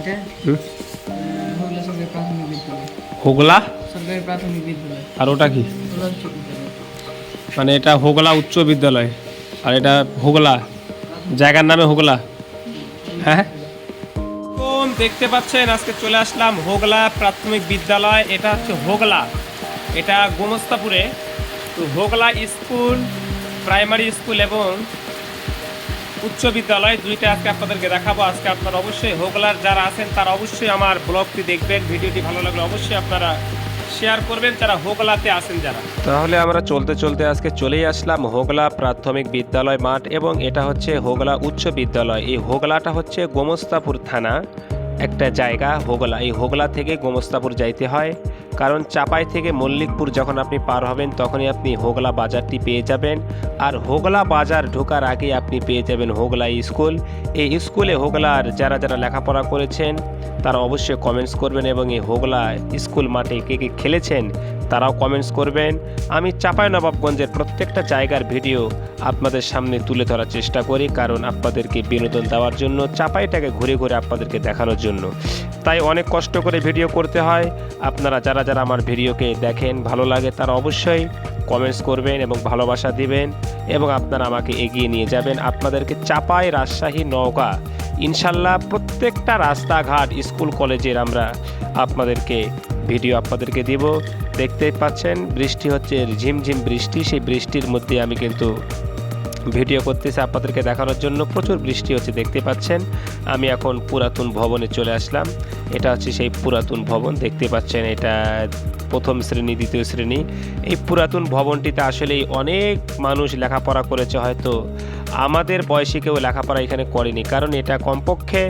হোগলা সরকারি প্রাথমিক বিদ্যালয়। হোগলা? সরকারি প্রাথমিক বিদ্যালয়। আর ওটা কি? মানে এটা হোগলা উচ্চ বিদ্যালয়। আর এটা হোগলা। জায়গার নামে হোগলা। হ্যাঁ? দেখতে পাচ্ছেন? আজকে চলে আসলাম হোগলা প্রাথমিক বিদ্যালয়। এটা হচ্ছে হোগলা। এটা গোমস্তাপুরে। তো হোগলা স্কুল প্রাইমারি স্কুল এবং উচ্চ বিদ্যালয়, দুইটা আজকে আপনাদেরকে দেখাবো। আজকে আপনারা অবশ্যই হোগলার যারা আছেন, তারা অবশ্যই আমার ব্লগটি দেখবেন। ভিডিওটি ভালো লাগলে অবশ্যই আপনারা শেয়ার করবেন, যারা হোগলাতে আসেন যারা। তাহলে আমরা চলতে চলতে আজকে চলেই আসলাম হোগলা প্রাথমিক বিদ্যালয় মাঠ, এবং এটা হচ্ছে হোগলা উচ্চ বিদ্যালয়। এই হোগলাটা হচ্ছে গোমস্তাপুর থানা। একটা জায়গা, হোগলা। এই হোগলা থেকে গোমস্তাপুর যাইতে হয়। কারণ চাপাই থেকে মল্লিকপুর যখন আপনি পার হবেন, তখনই আপনি হোগলা বাজারটি পেয়ে যাবেন। আর হোগলা বাজার ঢোকার আগে আপনি পেয়ে যাবেন হোগলা স্কুল। এই স্কুলে হোগলার যারা যারা লেখাপড়া করেছেন, তারা অবশ্যই কমেন্টস করবেন এবং এই হোগলা স্কুল মাঠে কে কে খেলেছেন, তারাও কমেন্টস করবেন। আমি চাপাই নবাবগঞ্জের প্রত্যেকটা জায়গার ভিডিও আপনাদের সামনে তুলে ধরার চেষ্টা করি, কারণ আপনাদেরকে বিনোদন দেওয়ার জন্য, চাপাইটাকে ঘুরে ঘুরে আপনাদেরকে দেখানোর জন্য। তাই অনেক কষ্ট করে ভিডিও করতে হয়। আপনারা যারা যারা আমার ভিডিওকে দেখেন, ভালো লাগে, তারা অবশ্যই কমেন্টস করবেন এবং ভালোবাসা দিবেন এবং আপনারা আমাকে এগিয়ে নিয়ে যাবেন। আপনাদেরকে চাপাই রাজশাহী নৌকা ইনশাল্লাহ প্রত্যেকটা রাস্তাঘাট, স্কুল, কলেজের আমরা আপনাদেরকে ভিডিও আপনাদেরকে দিব। দেখতেই পাচ্ছেন, বৃষ্টি হচ্ছে, ঝিমঝিম বৃষ্টি। সেই বৃষ্টির মধ্যে আমি কিন্তু ভিডিও করতেছি আপনাদেরকে দেখানোর জন্য প্রচুর বৃষ্টি হচ্ছে, দেখতে পাচ্ছেন। আমি এখন পুরাতন ভবনে চলে আসলাম। এটা হচ্ছে সেই পুরাতন ভবন, দেখতে পাচ্ছেন এটা প্রথম শ্রেণি, দ্বিতীয় শ্রেণি। এই পুরাতন ভবনটিতে আসলেই অনেক মানুষ লেখাপড়া করেছে, হয়তো আমাদের বয়সী কেউ লেখাপড়া এখানে করেনি। কারণ এটা কমপক্ষে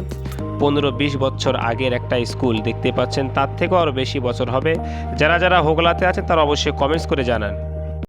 পনেরো বিশ বছর আগের একটা স্কুল, দেখতে পাচ্ছেন। তার থেকেও আরও বেশি বছর হবে। যারা যারা হোগলাতে আছেন তারা অবশ্যই কমেন্টস করে জানান।